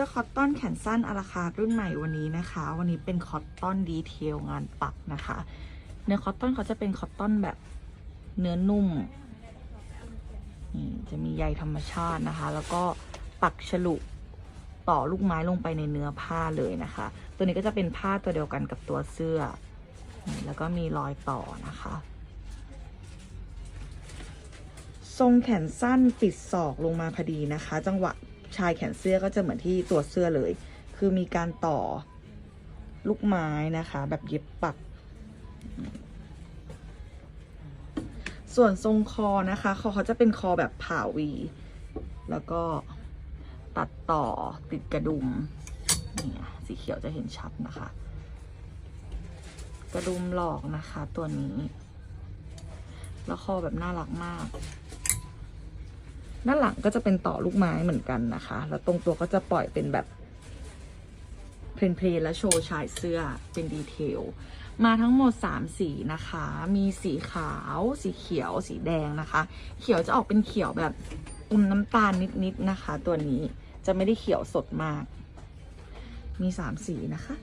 สื้อคอตตอนแขนสั้นอาราคารุ่นใหม่วันนี้นะคะ วันนี้เป็นคอตตอนดีเทลงานปักนะคะ เนื้อคอตตอนเขาจะเป็นคอตตอนแบบเนื้อนุ่มนี่จะมีใยธรรมชาตินะคะ แล้วก็ปักฉลุต่อลูกไม้ลงไปในเนื้อผ้าเลยนะคะ ตัวนี้ก็จะเป็นผ้าตัวเดียวกันกับตัวเสื้อ แล้วก็มีรอยต่อนะคะ ทรงแขนสั้นปิดศอกลงมาพอดีนะคะ จังหวะ ชายแขนเสื้อก็จะเหมือนที่ตัวเสื้อเลย คือมีการต่อลูกไม้นะคะ แบบเย็บปัก ส่วนทรงคอนะคะคอเขาจะเป็นคอแบบผ่าวี แล้วก็ตัดต่อติดกระดุมนี่สีเขียวจะเห็นชัดนะคะ กระดุมหลอกนะคะตัวนี้ แล้วคอแบบน่ารักมาก ด้านหลังก็จะเป็นต่อลูกไม้เหมือนกันนะคะ แล้วตรงตัวก็จะปล่อยเป็นแบบเพลนๆและโชว์ชายเสื้อเป็นดีเทล มาทั้งหมด 3 สีนะคะ มีสีขาว สีเขียว สีแดงนะคะ เขียวจะออกเป็นเขียวแบบอมน้ำตาลนิดๆนะคะ ตัวนี้จะไม่ได้เขียวสดมาก มี 3 สีนะคะ